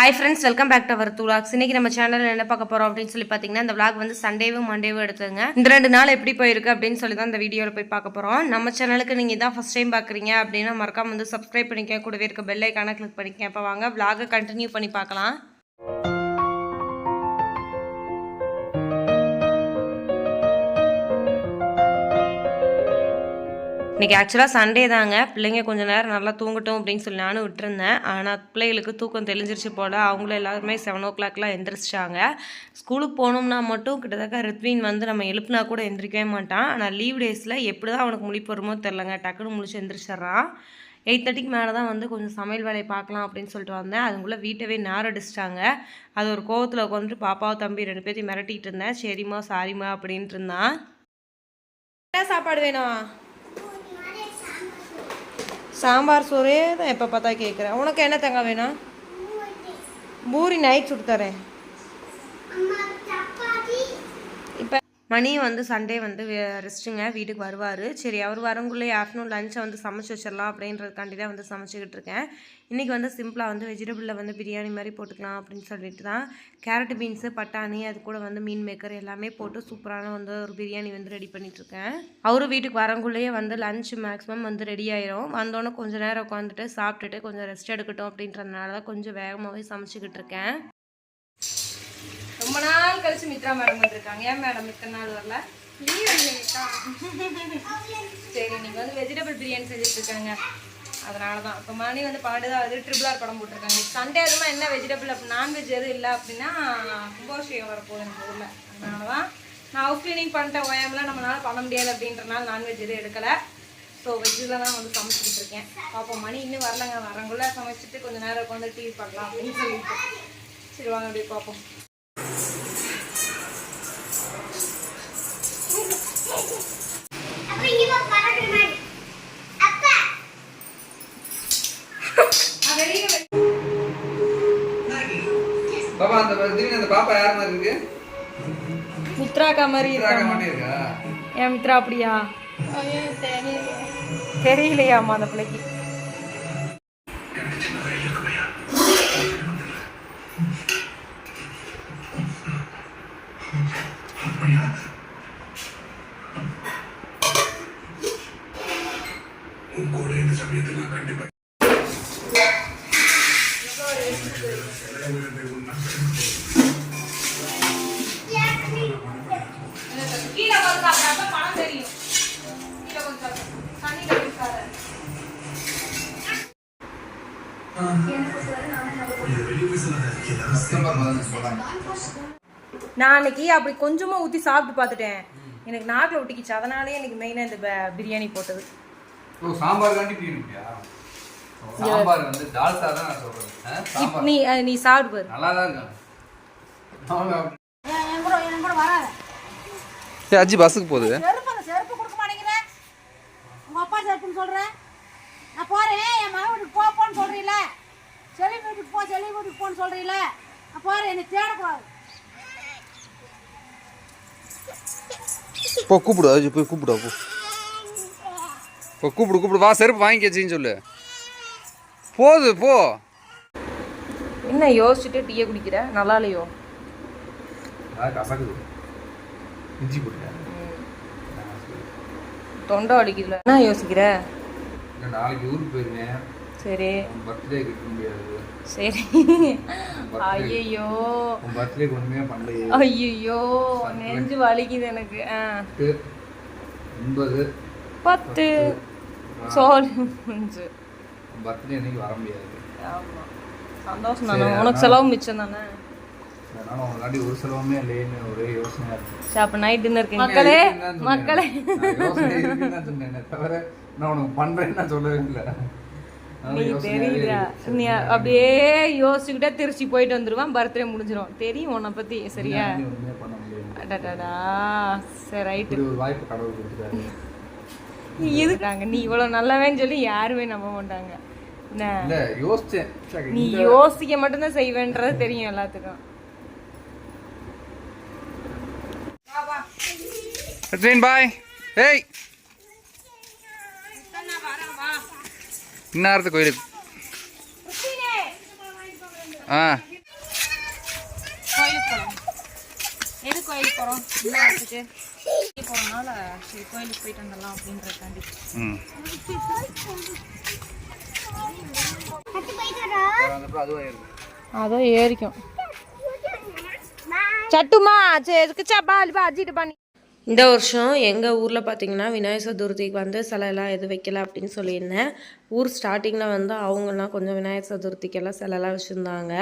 Hi friends welcome back to our டூலாக்ஸ் இன்னைக்கு நம்ம சேனலில் என்ன பார்க்க போகிறோம் அப்படின்னு சொல்லி பார்த்தீங்கன்னா இந்த விளாக் வந்து சண்டேவும் மண்டேவும் எடுத்துங்க இந்த ரெண்டு நாள் எப்படி போயிருக்கு அப்படின்னு சொல்லி தான் இந்த வீடியோவில் போய் பார்க்க போகிறோம் நம்ம சேனலுக்கு நீங்கள் இதான் ஃபஸ்ட் டைம் பார்க்குறீங்க அப்படின்னா மறக்காம வந்து சப்ஸ்கிரைப் பண்ணிக்க கூடவே இருக்க பெல்லைக்கான கிளிக் பண்ணிக்க இப்போ வாங்க vlog கண்டினியூ பண்ணி பார்க்கலாம். இன்னைக்கு ஆக்சுவலாக சண்டே தாங்க. பிள்ளைங்க கொஞ்சம் நேரம் நல்லா தூங்கட்டும் அப்படின்னு சொல்லி நானும் விட்டுருந்தேன். ஆனால் பிள்ளைகளுக்கு தூக்கம் தெளிஞ்சிருச்சு போல். அவங்களும் எல்லாருமே செவன் ஓ கிளாக்லாம் எந்திரிச்சிட்டாங்க. ஸ்கூலுக்கு போகணும்னா மட்டும் கிட்டத்தட்ட ரித்வின் வந்து நம்ம எழுப்புனா கூட எந்திரிக்கவே மாட்டான். ஆனால் லீவ் டேஸில் எப்படி தான் அவனுக்கு முழிப்பு வருமோ தெரிலங்க டக்குன்னு முழிச்சு எந்திரிச்சிட்றான். எயிட் தேர்ட்டிக்கு மேலே தான் வந்து கொஞ்சம் சமையல் வேலையை பார்க்கலாம் அப்படின்னு சொல்லிட்டு வந்தேன். அதுக்குள்ளே வீட்டவே நாரடிச்சிட்டாங்க அது ஒரு கோவத்தில் உட்காந்துட்டு பாப்பாவை தம்பி ரெண்டு பேர்த்தையும் மிரட்டிகிட்டு இருந்தேன். சரிம்மா சாரிம்மா அப்படின்ட்டு இருந்தான். என்ன சாப்பாடு வேணும்? சாம்பார் சோறே தான் எப்போ பார்த்தா கேட்குறேன். உனக்கு என்ன தங்க வேணும்? பூரி நைட் சுட்டு தரேன். மணி வந்து சண்டே வந்து ரெஸ்ட்டுங்க. வீட்டுக்கு வருவார். சரி அவர் வரங்குள்ளே ஆஃப்டர்நூன் லஞ்சை வந்து சமைச்சு வச்சிடலாம் அப்படின்றதுக்காண்டி தான் வந்து சமைச்சிக்கிட்டு இருக்கேன். இன்றைக்கி வந்து சிம்பிளாக வந்து வெஜிடபிளில் வந்து பிரியாணி மாதிரி போட்டுக்கலாம் அப்படின்னு சொல்லிட்டு தான். கேரட் பீன்ஸு பட்டாணி அது கூட வந்து மீன் மேக்கர் எல்லாமே போட்டு சூப்பரான வந்து ஒரு பிரியாணி வந்து ரெடி பண்ணிகிட்ருக்கேன் அவரும் வீட்டுக்கு வரங்குள்ளேயே வந்து லஞ்ச் மேக்ஸிமம் வந்து ரெடி ஆயிரும். வந்தோடனே கொஞ்சம் நேரம் உட்காந்துட்டு சாப்பிட்டுட்டு கொஞ்சம் ரெஸ்ட் எடுக்கட்டும் அப்படின்றதுனால தான் கொஞ்சம் வேகமாகவே சமைச்சிக்கிட்டு இருக்கேன். ரொம்ப நாள் கழிச்சு மித்ரா மேடம் வந்திருக்காங்க. ஏன் மேடம் இத்தனை நாள் வரல? சரி நீங்கள் வந்து வெஜிடபிள் பிரியாணி செஞ்சுட்ருக்காங்க அதனால தான் இப்போ மணி வந்து பன்னெண்டு தான் அது ட்ரிபிள் ஆர் படம் போட்டிருக்காங்க. சண்டே அதுமா என்ன வெஜிடபிள் அப்படி நான்வெஜ் எதுவும் இல்லை அப்படின்னா கும்பாபிஷேகம் வரப்போகுது எனக்கு ஊரில். அதனால தான் நான் ஹவுஸ் க்ளீனிங் பண்ணிட்டேன். ஓயாமலாம் நம்மளால் பண்ண முடியாது அப்படின்றனால நான்வெஜ் எதுவும் எடுக்கலை. ஸோ வெஜ்ஜில் தான் வந்து சமைச்சிக்கிட்டு இருக்கேன். பாப்போம். மணி இன்னும் வரலங்க. வரங்குள்ள சமைச்சிட்டு கொஞ்சம் நேரம் உட்காந்து டிவி பார்க்கலாம் அப்படின்னு சொல்லிட்டு. சரி வாங்க அப்படியே பார்ப்போம் பாப்பா அந்த திடீர்னு அந்த பாப்பா யார் மாதிரி இருக்கு? மித்ராக்கா மாதிரி மித்ராக்கா இருக்காங்க. மாதிரி இருக்கா? ஏன் மித்ரா அப்படியா? தெரியலையாம்மா அந்த பிள்ளைக்கு. நான் அன்னைக்கு அப்படி கொஞ்சமா ஊத்தி சாப்பிட்டு பார்த்துட்டேன். எனக்கு நாக்கில் ஒட்டிக்கிச்சு. அதனாலே எனக்கு மெயினாக இந்த பிரியாணி போட்டது. ஓ சாம்பார் காண்டி பிரியாணியா சாம்பார் வந்து டால்சா தான் நான் சொல்றேன் ஆ, இப் சாம்பார். நீ நீ சாப்பிட்டு பாரு. அஜி பஸ்ஸுக்கு போகுது. செருப்பு அந்த செருப்பு கொடுக்க மாட்டேங்கிறேன் உங்க அப்பா செருப்புன்னு சொல்றேன். நான் போறேன். என் மகன் வீட்டுக்கு போ போன்னு சொல்றீல செலி வீட்டுக்கு போ செலி வீட்டுக்கு போன்னு சொல்றீல நான் என்னை தேடக்கூடாது போ கூப்பிடு அஜி போய் கூப்பிடு போ. போ கூப்பிடு கூப்பிடு. வா செருப்பு வாங்கிக்கச்சின்னு சொல்லு. போது போ. என்ன யோசிச்சுட்டு டீயை குடிக்கிற? நல்லா இல்லையோ? தொண்டை வலிக்குதுல. என்ன யோசிக்கிற? நான் நாளைக்கு ஊருக்கு போயிருந்தேன். சரி. பர்த்டே கிட்ட முடியாது. சரி. ஐயோ உன் பர்த்டேக்கு ஒண்ணுமே பண்ணலையே. ஐயோ நெஞ்சு வலிக்குது எனக்கு. ஒன்பது பத்து. சோழி முடிஞ்சு பர்த்டே அன்னைக்கு வர முடியாது. ஆமா. சந்தோஷம் தானே. உனக்கு செலவு மிச்சம் தானே. ஒரு செலவுமே இல்லைன்னு ஒரே யோசனையா இருக்கு. அப்ப நைட் டின்னர் மக்களே மக்களே. நான் உனக்கு பண்றேன்னு நான் சொல்லவே இல்லை. தெரியுதா. நீ அப்படியே யோசிச்சுக்கிட்டே திருச்சி போயிட்டு வந்துருவான். பர்த்டே முடிஞ்சிரும். தெரியும் உன்னை பத்தி சரியா? அடடடா. சரி ரைட்டு. நீ இருக்காங்க நீ இவ்வளவு நல்லவேன்னு சொல்லி யாருமே நம்ப மாட்டாங்க. நீ யோசிக்க மட்டும்தான் செய்வேன்றது தெரியும் எல்லாத்துக்கும். பாய். ஏய் இன்னாரத்து கோயிலுக்கு. ஆ. எது கோயிலுக்கு போகிறோம் இன்னத்துக்கு போகிறனால சரி கோயிலுக்கு போயிட்டு வந்துடலாம் அப்படின்றதாண்டி ம். அதோ ஏறிக்கும். சட்டுமா சரி எதுக்குச்சா பால் பாஜிட்டு பண்ணி. இந்த வருஷம் எங்கள் ஊரில் பார்த்தீங்கன்னா விநாயகர் சதுர்த்திக்கு வந்து சிலையெல்லாம் எதுவும் வைக்கல அப்படின்னு சொல்லியிருந்தேன். ஊர் ஸ்டார்டிங்கில் வந்து அவங்கெல்லாம் கொஞ்சம் விநாயகர் சதுர்த்திக்கெல்லாம் சிலைலாம் வச்சுருந்தாங்க.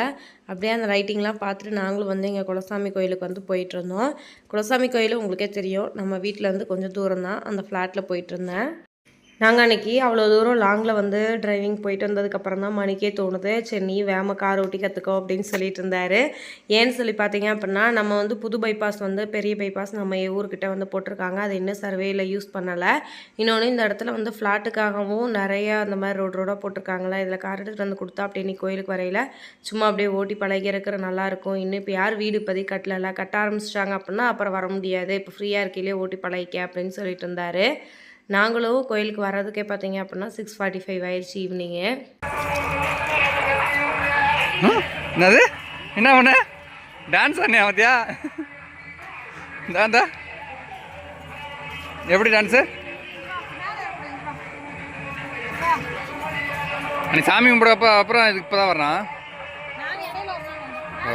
அப்படியே அந்த லைட்டிங்லாம் பார்த்துட்டு நாங்களும் வந்து எங்கள் குலசாமி கோயிலுக்கு வந்து போயிட்டுருந்தோம் குலசாமி கோயில் உங்களுக்கே தெரியும். நம்ம வீட்டிலேருந்து கொஞ்சம் தூரம் தான் அந்த ஃப்ளாட்டில் போயிட்டுருந்தேன் நாங்கள் அன்றைக்கி அவ்வளோ தூரம் லாங்கில் வந்து டிரைவிங் போயிட்டு வந்ததுக்கப்புறம் தான் மணிக்கே தோணுது. சரி நீ வேம கார் ஓட்டி கற்றுக்கோ அப்படின்னு சொல்லிட்டு இருந்தார். ஏன்னு சொல்லி பார்த்தீங்க அப்படின்னா நம்ம வந்து புது பைபாஸ் வந்து பெரிய பைபாஸ் நம்ம ஊர்கிட்ட வந்து போட்டிருக்காங்க. அது இன்னும் சர்வேயில் யூஸ் பண்ணலை. இன்னொன்று இந்த இடத்துல வந்து ஃப்ளாட்டுக்காகவும் நிறையா அந்த மாதிரி ரோடு ரோடாக போட்டிருக்காங்களா? இதில் கார் எடுத்துகிட்டு வந்து கொடுத்தா அப்படி நீ கோயிலுக்கு வரையில சும்மா அப்படியே ஓட்டி பழகி இருக்கிற நல்லாயிருக்கும் இன்னும் இப்போ யார் வீடு பதி கட்டலை கட்ட ஆரம்பிச்சிட்டாங்க அப்படின்னா அப்புறம் வர முடியாது. இப்போ ஃப்ரீயாக இருக்கையிலே ஓட்டி பழகிக்க அப்படின்னு சொல்லிட்டு இருந்தார். நாங்களும் கோயிலுக்கு வர்றதுக்கே பார்த்தீங்க அப்படின்னா சிக்ஸ் ஃபார்ட்டி ஃபைவ் ஆயிடுச்சு ஈவினிங்கு என்னது? என்ன பண்ண டான்ஸ் ஆனியா பார்த்தியா தாண்டா எப்படி டான்ஸு நீ சாமி கும்பிடுறப்ப அப்புறம் இதுக்கு இப்போ தான் வர்றான் ஓ.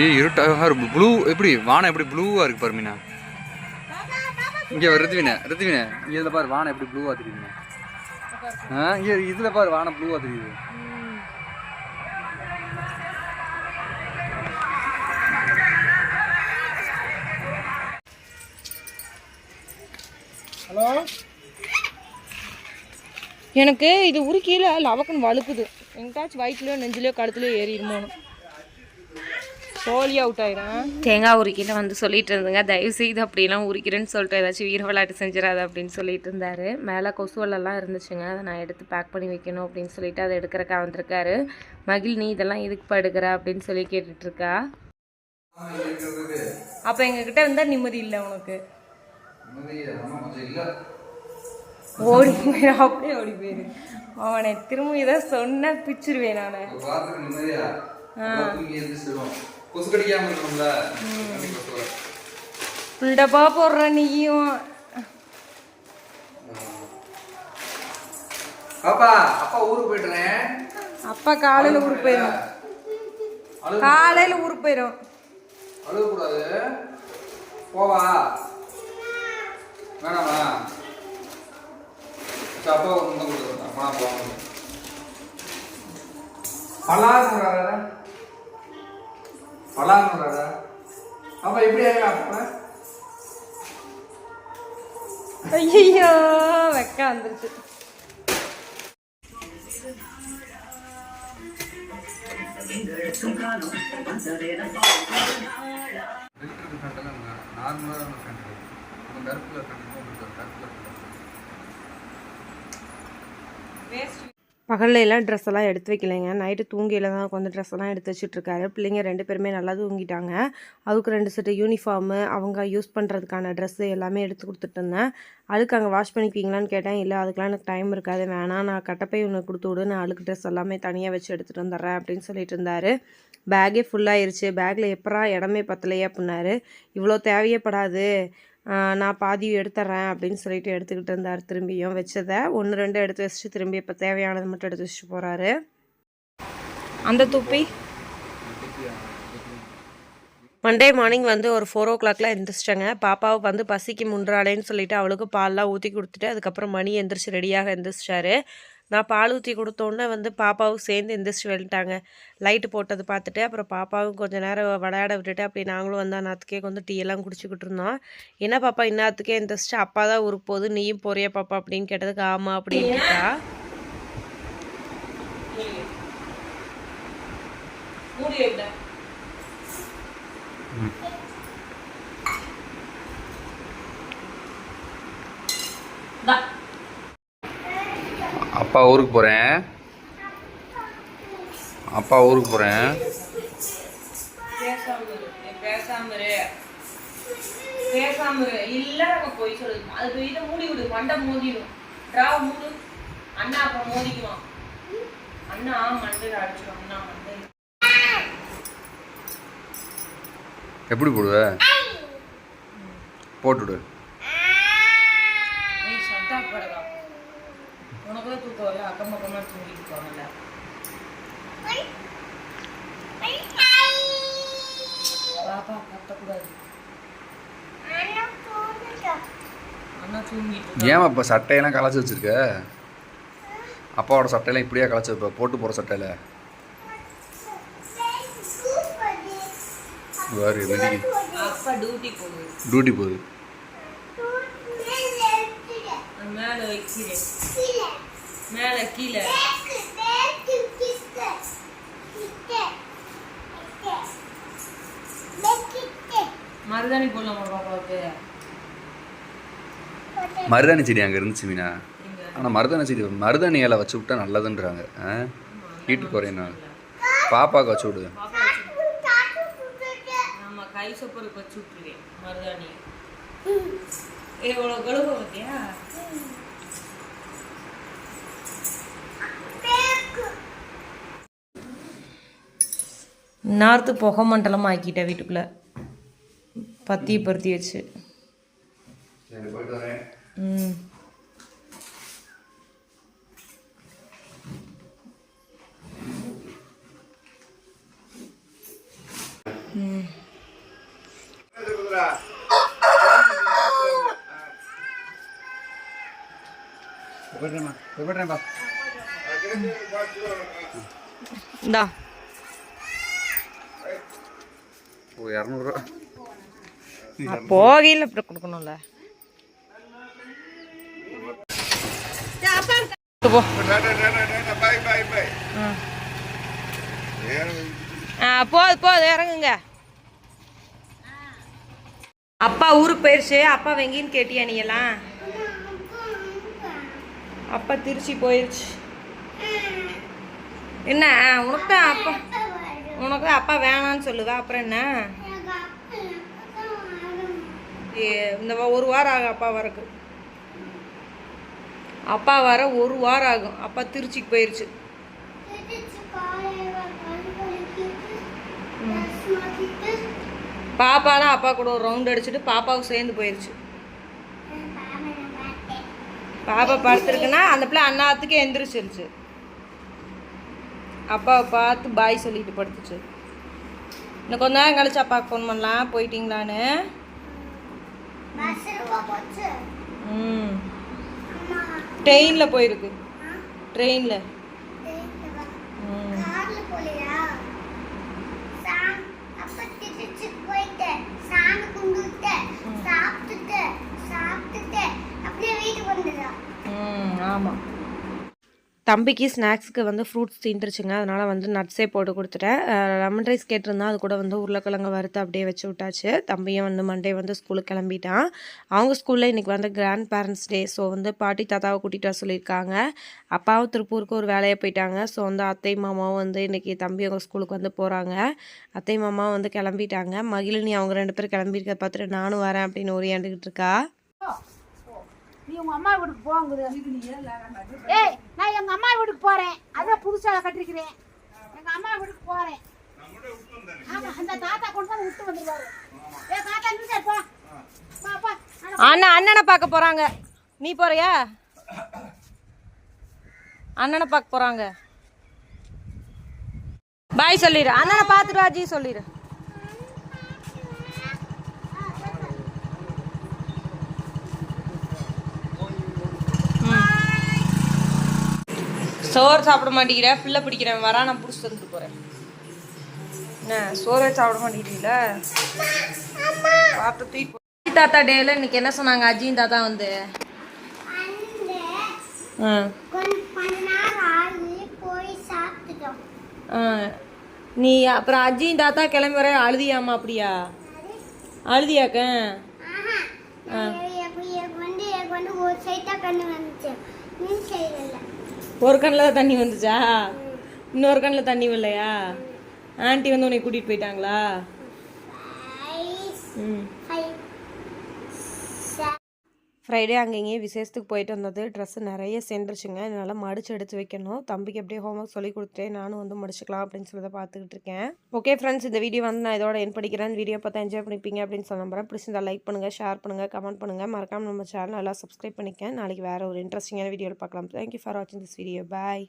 ஏய் இருட்டாக ப்ளூ எப்படி வானம் எப்படி ப்ளூவாக இருக்கு பாரு மீனா. இங்கே ரித்துவின ரித்துவின இதில் பாரு வானம் எப்படி ப்ளூவாக தெரியுது ஆ இங்கே இதில் பாரு வானம் ப்ளூவாக தெரியுது. எனக்கு இது உருக்கியில் லவக்கன் வழுக்குது. எங்கிட்டாச்சும் வயிற்றுலையோ நெஞ்சிலையோ கழுத்துலையோ ஏறிடுமோன்னு சோலி அவுட் ஆயிரும். தேங்காய் உரிக்கிட்ட வந்து சொல்லிட்டு இருந்துங்க. தயவு செய்து அப்படிலாம் உரிக்கிறேன்னு சொல்லிட்டு ஏதாச்சும் வீர விளையாட்டு செஞ்சிடாது அப்படின்னு சொல்லிட்டு இருந்தாரு. மேலே கொசுவலெல்லாம் இருந்துச்சுங்க. அதை நான் எடுத்து பேக் பண்ணி வைக்கணும் அப்படின்னு சொல்லிட்டு அதை எடுக்கிறக்கா வந்திருக்காரு. மகிழ் நீ இதெல்லாம் எதுக்குப்பா எடுக்கிற அப்படின்னு சொல்லி கேட்டுட்டு இருக்கா அப்போ எங்ககிட்ட இருந்தால் நிம்மதி இல்லை உனக்கு. ஓடி போயிரு. அப்படியே ஓடி போயிரு. அவனை திரும்ப இதை சொன்ன பிச்சிருவேன் நான். கொசு கடிக்காம இருக்கணும்ல? கொசு வர. புல்டப்பா போடுற நீயும். பாப்பா அப்பா ஊருக்கு போயிட்டுறேன். அப்பா காலையில் ஊருக்கு போயிடும் காலையில் ஊருக்கு போயிடும். அழுகக்கூடாது போவா. வேணாமா அப்பா ஒரு முந்தம் கொடுத்துருந்தேன் போவாங்க பல்லாங்குறாரா பல்லாங்குறாரா அப்பா எப்படி அப்பா? ஐயோ வெக்க வந்துருச்சு. நார்மலாக கருப்பில் ஃப்ரண்ட் கருப்பில் பகல்ல எல்லாம் ட்ரெஸ் எல்லாம் எடுத்து வைக்கலைங்க. நைட்டு தூங்கியில் தான் உட்காந்து ட்ரெஸ் எல்லாம் எடுத்து வச்சுட்ருக்காரு. பிள்ளைங்க ரெண்டு பேருமே நல்லா தூங்கிட்டாங்க. அதுக்கு ரெண்டு செட்டு யூனிஃபார்மு அவங்க யூஸ் பண்ணுறதுக்கான ட்ரெஸ்ஸு எல்லாமே எடுத்து கொடுத்துட்டு இருந்தேன். அழுக்கு அங்கே வாஷ் பண்ணிக்குவீங்களான்னு கேட்டேன். இல்லை அதுக்கெலாம் எனக்கு டைம் இருக்காது. வேணாம். நான் கட்டப்பை ஒன்று கொடுத்து விடு. நான் அழுக்கு ட்ரெஸ் எல்லாமே தனியாக வச்சு எடுத்துகிட்டு வந்துடுறேன். அப்படின்னு சொல்லிட்டு இருந்தார். பேக்கே ஃபுல்லாகிருச்சு பேக்கில் எப்பரா இடமே பத்தலையே அப்படின்னாரு. இவ்வளோ தேவையப்படாது நான் பாதி எடுத்துட்றேன் அப்படின்னு சொல்லிட்டு எடுத்துக்கிட்டு இருந்தார் திரும்பியும். வச்சதை ஒன்று ரெண்டு எடுத்து வச்சுட்டு திரும்பி இப்போ தேவையானது மட்டும் எடுத்து வச்சுட்டு போகிறாரு அந்த துப்பி? மண்டே மார்னிங் வந்து ஒரு ஃபோர் ஓ கிளாக்லாம் எந்திரிச்சிட்டேங்க. பாப்பாவை வந்து பசிக்கு முன்றாளேன்னு சொல்லிட்டு அவளுக்கு பால்லாம் ஊற்றி கொடுத்துட்டு அதுக்கப்புறம் மணி எந்திரிச்சு ரெடியாக எந்திரிச்சிட்டாரு. நான் பால் ஊற்றி கொடுத்தோன்னே வந்து பாப்பாவும் சேர்ந்து எந்திரிச்சு வந்துட்டாங்க லைட்டு போட்டது பார்த்துட்டு அப்புறம் பாப்பாவும் கொஞ்சம் நேரம் விளையாட விட்டுட்டு அப்படி நாங்களும் வந்து அந்நாத்துக்கே வந்து டீ எல்லாம் குடிச்சிக்கிட்டு இருந்தோம். என்ன பாப்பா இந்நாத்துக்கே எந்திரிச்சு அப்பா தான் ஊருக்கு போகுது நீயும் போறிய பாப்பா அப்படின்னு கேட்டதுக்கு ஆமாம் அப்படின்னு கேட்டா அப்பா ஊருக்கு போகிறேன் அப்பா ஊருக்கு போகிறேன் பேசாம இல்ல நம்ம போய் சொல்லுது. அது இதை மூடி விடு மண்டை மோதிடும். டிராவ மூடு. அண்ணா அப்புறம் மோதிக்குவான். அண்ணா மண்டையில் அடிச்சிடும். அண்ணா மண்டை. எப்படி போடுவ? போட்டுவிடு நீ சத்தா படகா உனக்கு தான் தூக்கம் வரல அக்கம் பக்கமாக தூங்கிட்டு போவாங்கல்ல பாப்பா கத்தக்கூடாது ஏன் இப்போ சட்டையெல்லாம் களைச்சி வச்சிருக்க? அப்பாவோட சட்டையெல்லாம் இப்படியே களைச்சி வைப்ப? போட்டு போகிற சட்டையில. வேறு டியூட்டி போகுது. மேலே வைக்கிறேன். மேலே கீழே. மருதாணி போடலாமா பாப்பாவுக்கு. மருதாணி செடி அங்கே இருந்துச்சு மீனா. ஆனால் மருதாணி செடி மருதாணி இலை வச்சு விட்டா நல்லதுன்றாங்க. ஹீட்டு குறையினா பாப்பாவுக்கு வச்சு விடு. பாப்பா வச்சு ஆமா கை சொப்பருக்கு வச்சு விட்டுருவேன் மருதாணி. ஏ இவ்வளோ கழுவ பார்த்தியா? நார்த்து புகை மண்டலம் ஆக்கிட்டேன் வீட்டுக்குள்ளே. பத்தி பருத்தி வச்சு. ம். இந்தா ஓ இரநூறுவா போகையில் அப்படி கொடுக்கணும்ல. போது போது இறங்குங்க. அப்பா ஊருக்கு போயிருச்சு. அப்பா வெங்கின்னு கேட்டியா நீ எல்லாம்? அப்பா திருச்சி போயிருச்சு. என்ன? உனக்கு தான் அப்பா. உனக்கு தான் அப்பா வேணான்னு சொல்லுதா? அப்புறம் என்ன? இந்த ஒரு வாரம் ஆகும் அப்பா வரக்கு. அப்பா வர ஒரு வாரம் ஆகும். அப்பா திருச்சிக்கு போயிருச்சு. பாப்பாலாம் அப்பா கூட ஒரு ரவுண்ட் அடிச்சுட்டு பாப்பாவும் சேர்ந்து போயிருச்சு. பாப்பா படுத்துருக்குன்னா அந்த பிள்ளை அண்ணாத்துக்கு எந்திரிச்சிருச்சு. அப்பாவை பார்த்து பாய் சொல்லிட்டு படுத்துச்சு. இன்னும் கொஞ்ச நேரம் கழிச்சு அப்பாவுக்கு ஃபோன் பண்ணலாம். போயிட்டீங்களான்னு? ம். ட்ரெயினில் போயிருக்கு. ட்ரெயினில் ம். ம். ஆமாம் தம்பிக்கு ஸ்நாக்ஸுக்கு வந்து ஃப்ரூட்ஸ் தீந்துருச்சுங்க. அதனால் வந்து நட்ஸே போட்டு கொடுத்துட்டேன். லெமன் ரைஸ் கேட்டிருந்தா அது கூட வந்து உருளைக்கிழங்கு வறுத்து அப்படியே வச்சு விட்டாச்சு. தம்பியும் வந்து மண்டே வந்து ஸ்கூலுக்கு கிளம்பிட்டான். அவங்க ஸ்கூலில் இன்றைக்கி வந்து கிராண்ட் பேரண்ட்ஸ் டே ஸோ வந்து பாட்டி தாத்தாவை கூட்டிகிட்டு வர சொல்லியிருக்காங்க. அப்பாவும் திருப்பூருக்கு ஒரு வேலையை போயிட்டாங்க. ஸோ வந்து அத்தை மாமாவும் வந்து இன்றைக்கி தம்பி அவங்க ஸ்கூலுக்கு வந்து போகிறாங்க அத்தை மாமா வந்து கிளம்பிட்டாங்க. மகிழினி அவங்க ரெண்டு பேரும் கிளம்பியிருக்க பார்த்துட்டு நானும் வரேன் அப்படின்னு ஓரியாண்டுக்கிட்டு இருக்கா? நீ உங்க அம்மா வீட்டுக்கு போங்குது ஏய் நான் எங்க அம்மா வீட்டுக்கு போறேன். அதான் புதுசா கட்டிருக்கிறேன். எங்க அம்மா வீட்டுக்கு போறேன். ஆமா அந்த தாத்தா கொண்டு வந்து விட்டு வந்துருவாரு. ஏ தாத்தா நின்று போ. பா பா. அண்ணா அண்ணனை பார்க்க போறாங்க. நீ போறியா? அண்ணனை பார்க்க போறாங்க. பாய் சொல்லிடு. அண்ணனை பார்த்துட்டு ராஜி சொல்லிடு. சோறு சாப்பிட மாட்டேங்கிற பிள்ளை பிடிக்கிறேன் வரா நான் பிடிச்சி தந்துட்டு போறேன். என்ன சோறே சாப்பிட மாட்டேங்கிறீங்களா பார்த்து. அஜி தாத்தா டேல இன்னைக்கு என்ன சொன்னாங்க? அஜின் தாத்தா வந்து? ஆ, ஆ. நீ அப்புறம் அஜின் தாத்தா கிளம்பி வர அழுதியாமா அப்படியா? அழுதியாக்க? எனக்கு வந்து ஒரு சைட்டா கண்ணு வந்துச்சு. நீ செய்யல. ஒரு கண்ணில் தான் தண்ணி வந்துச்சா? இன்னொரு கண்ணில் தண்ணி வரலையா? ஆன்ட்டி வந்து உன்னை கூட்டிகிட்டு போயிட்டாங்களா? ம். ஃப்ரைடே அங்கே இங்கேயும் விசேஷத்துக்கு போயிட்டு வந்தது. ட்ரெஸ்ஸு நிறைய சேர்ந்துருச்சுங்க என்னால் மடிச்சு எடுத்து வைக்கணும். தம்பிக்கு அப்படியே ஹோம்ஒர்க் சொல்லி கொடுத்துட்டேன். நானும் வந்து முடிச்சுக்கலாம் அப்படின்னு சொல்லி தான் பார்த்துக்கிட்டு இருக்கேன். ஓகே ஃப்ரெண்ட்ஸ் இந்த வீடியோ வந்து நான் இதோட என் படிக்கிறேன் வீடியோ பார்த்தா என்ஜாய் பண்ணிப்பீங்க அப்படின்னு சொல்ல நம்புறேன். பிடிச்சிருந்தா லைக் பண்ணுங்கள் ஷேர் பண்ணுங்கள் கமெண்ட் பண்ணுங்கள் மறக்காமல் நம்ம சேனல் எல்லாம் சப்ஸ்கிரைப் பண்ணிக்கேன் நாளைக்கு வேறு ஒரு இன்ட்ரெஸ்டிங்கான வீடியோவில் பார்க்கலாம். தேங்க்யூ ஃபார் வாட்சிங் திஸ் வீடியோ பாய்